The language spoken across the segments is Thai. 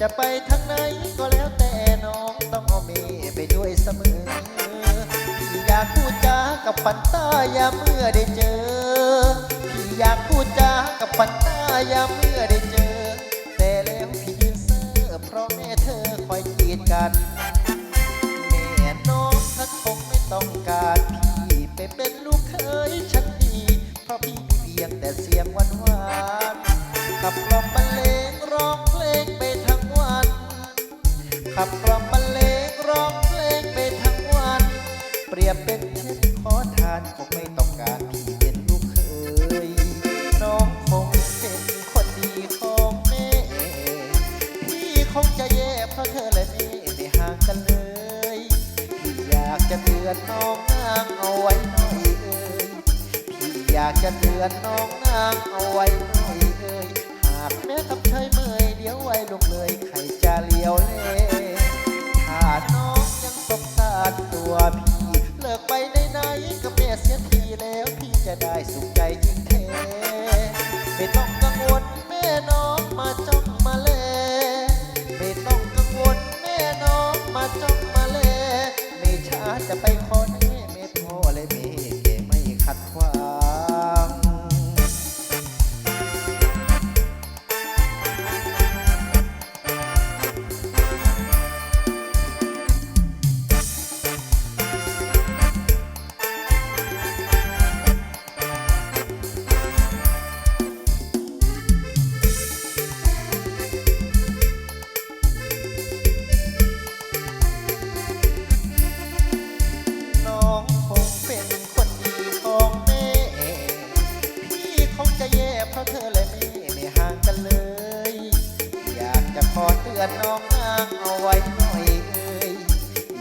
จะไปทางไหนก็แล้วแต่น้องต้องเอาเมไปด้วยเสมอพี่อยากพูดจากับปันตายามเมื่อได้เจอพี่อยากพูดจากับปันตายามเมื่อได้เจอ แต่แล้วพี่ยืนเซ่อเพราะแม่เธอคอยกีดกันแม่น้องท่านคงไม่ต้องการพี่ไปเป็นลูกเคยฉันดีเพราะพี่มีเพียงแต่เสียงหวานหวานๆขับลอมบรรเลง ขับกล่อมบรรเลงร้องเพลงไปทั้งวัน เปรียบเป็นเช่นขอทานคงไม่ต้องการพี่เป็นลูกเคย น้องคงเป็นคนดีของแม่พี่คงจะแย่เพราะเธอและแม่ไม่ห่างกันเลยพี่อยากจะเตือนน้องนางเอาไว้หน่อยเอ่ยพี่อยากจะเตือนน้องนางเอาไว้ พี่เลิกไปไหนๆก็แม่เสียทีแล้วพี่จะได้สุขใจจริงแท้ไม่ต้องกังวลแม่น้องมาจ้องมาแลไม่ต้องกังวลแม่น้องมาจ้องมาแลไม่ช้าจะไปขอ อเตือนน้องนางเอาไว้หน่อยเอ่ย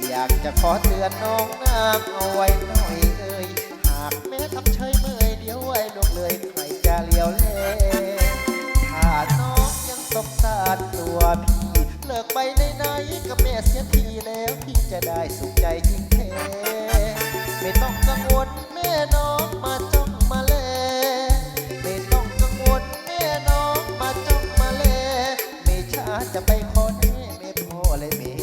อยากจะขอเตือนน้องนางเอาไว้หน่อยเอ่ยหากแม่ทำเฉยเมยเดี๋ยวไว้ลงเลยใครจะเลี้ยวแลถ้าน้องยังสงสารตัวพี่ เลิกไปไหนๆกับแม่เสียทีแล้วพี่จะได้สุขใจจริงแท้ไม่ต้องกัง Ole, mi.